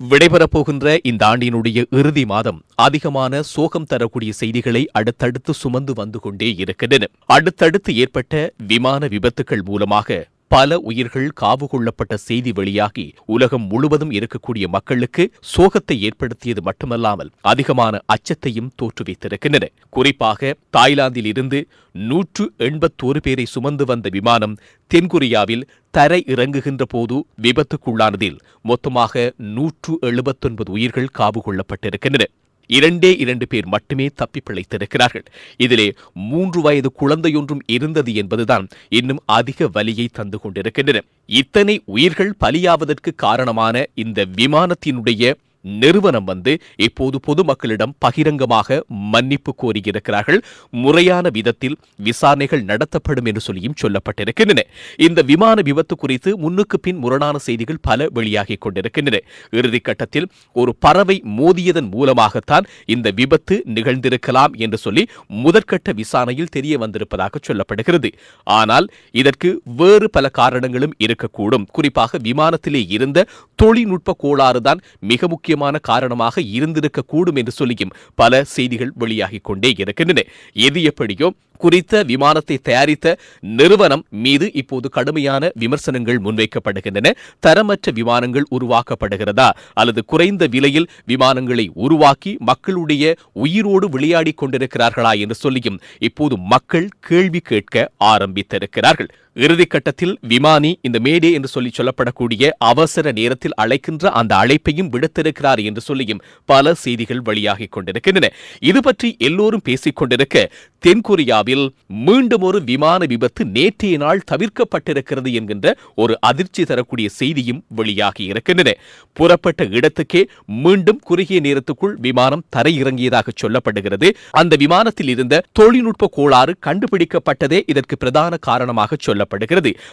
விடைபெறப் போகின்ற இந்த ஆண்டினுடைய இறுதி மாதம் அதிகமான சோகம் தரக்கூடிய செய்திகளை அடுத்தடுத்து சுமந்து வந்து கொண்டே இருக்கின்றன. அடுத்தடுத்து ஏற்பட்ட விமான விபத்துகள் மூலமாக பல உயிர்கள் காவு கொள்ளப்பட்ட செய்தி வெளியாகி உலகம் முழுவதும் இருக்கக்கூடிய மக்களுக்கு சோகத்தை ஏற்படுத்தியது மட்டுமல்லாமல் அதிகமான அச்சத்தையும் தோற்றுவித்திருக்கின்றன. குறிப்பாக தாய்லாந்தில் இருந்து நூற்று எண்பத்தோரு பேரை சுமந்து வந்த விமானம் தென்கொரியாவில் தரை இறங்குகின்ற போது விபத்துக்குள்ளானதில் மொத்தமாக நூற்று எழுபத்தொன்பது உயிர்கள் காவு கொள்ளப்பட்டிருக்கின்றன இரண்டே இரண்டு பேர் மட்டுமே தப்பி பிழைத்திருக்கிறார்கள். இதிலே மூன்று வயது குழந்தையொன்றும் இருந்தது என்பதுதான் இன்னும் அதிக வலியை தந்து கொண்டிருக்கின்றன. இத்தனை உயிர்கள் பலியாவதற்கு காரணமான இந்த விமானத்தினுடைய நிறுவனம் வந்து இப்போது பொதுமக்களிடம் பகிரங்கமாக மன்னிப்பு கோரியிருக்கிறார்கள். முறையான விதத்தில் விசாரணைகள் நடத்தப்படும் என்று சொல்லியும் சொல்லப்பட்டிருக்கின்றன. இந்த விமான விபத்து குறித்து முன்னுக்கு பின் முரணான செய்திகள் பல வெளியாகிக் கொண்டிருக்கின்றன. இறுதிக்கட்டத்தில் ஒரு பறவை மோதியதன் மூலமாகத்தான் இந்த விபத்து நிகழ்ந்திருக்கலாம் என்று சொல்லி முதற்கட்ட விசாரணையில் தெரிய வந்திருப்பதாக சொல்லப்படுகிறது. ஆனால் இதற்கு வேறு பல காரணங்களும் இருக்கக்கூடும். குறிப்பாக விமானத்திலே இருந்த தொழில்நுட்ப கோளாறுதான் மிக முக்கிய முக்கியமான காரணமாக இருந்திருக்கக்கூடும் என்று சொல்லியும் பல செய்திகள் வெளியாகிக் கொண்டே இருக்கின்றன. எது எப்படியோ குறித்த விமானத்தை தயாரித்த நிறுவனம் மீது இப்போது கடுமையான விமர்சனங்கள் முன்வைக்கப்படுகின்றன. தரமற்ற விமானங்கள் உருவாக்கப்படுகிறதா அல்லது குறைந்த விலையில் விமானங்களை உருவாக்கி மக்களுடைய உயிரோடு விளையாடிக் கொண்டிருக்கிறார்களா என்று சொல்லியும் இப்போது மக்கள் கேள்வி கேட்க ஆரம்பித்திருக்கிறார்கள். இறுதிக்கட்டத்தில் விமானி இந்த மேடே என்று சொல்லி சொல்லப்படக்கூடிய அவசர நேரத்தில் அழைக்கின்ற அந்த அழைப்பையும் விடுத்திருக்கிறார் என்று சொல்லியும் பல செய்திகள் வெளியாகிக் கொண்டிருக்கின்றன. இது பற்றி எல்லோரும் பேசிக் கொண்டிருக்க தென்கொரியாவில் மீண்டும் ஒரு விமான விபத்து நேற்றைய நாள் தவிர்க்கப்பட்டிருக்கிறது என்கின்ற ஒரு அதிர்ச்சி தரக்கூடிய செய்தியும் வெளியாகி இருக்கின்றன. புறப்பட்ட இடத்துக்கே மீண்டும் குறுகிய நேரத்துக்குள் விமானம் தரையிறங்கியதாக சொல்லப்படுகிறது. அந்த விமானத்தில் இருந்த தொழில்நுட்ப கோளாறு கண்டுபிடிக்கப்பட்டதே இதற்கு பிரதான காரணமாக சொல்லப்படுகிறது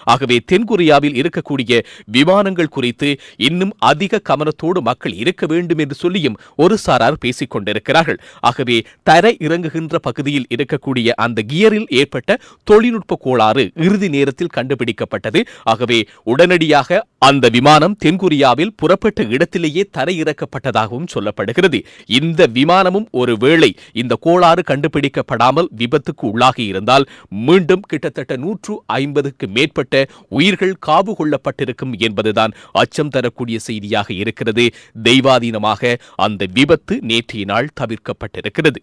ஆகவே தென்கொரியாவில் இருக்கக்கூடிய விமானங்கள் குறித்து இன்னும் அதிக கவனத்தோடு மக்கள் இருக்க வேண்டும் என்று சொல்லியும் ஒரு சாரார் பேசிக் கொண்டிருக்கிறார்கள். ஆகவே தரை இறங்குகின்ற பகுதியில் இருக்கக்கூடிய அந்த கியரில் ஏற்பட்ட தொழில்நுட்ப கோளாறு இறுதி நேரத்தில் கண்டுபிடிக்கப்பட்டது. ஆகவே உடனடியாக அந்த விமானம் தென்கொரியாவில் புறப்பட்ட இடத்திலேயே தரையிறக்கப்பட்டதாகவும் சொல்லப்படுகிறது. இந்த விமானமும் ஒருவேளை இந்த கோளாறு கண்டுபிடிக்கப்படாமல் விபத்துக்கு உள்ளாகி இருந்தால் மீண்டும் கிட்டத்தட்ட நூற்று ஐம்பது ஐம்பதுக்கு மேற்பட்ட உயிர்கள் காவு கொள்ளப்பட்டிருக்கும் என்பதுதான் அச்சம் தரக்கூடிய செய்தியாக இருக்கிறது. தெய்வாதீனமாக அந்த விபத்து நேற்றைய நாள் தவிர்க்கப்பட்டிருக்கிறது.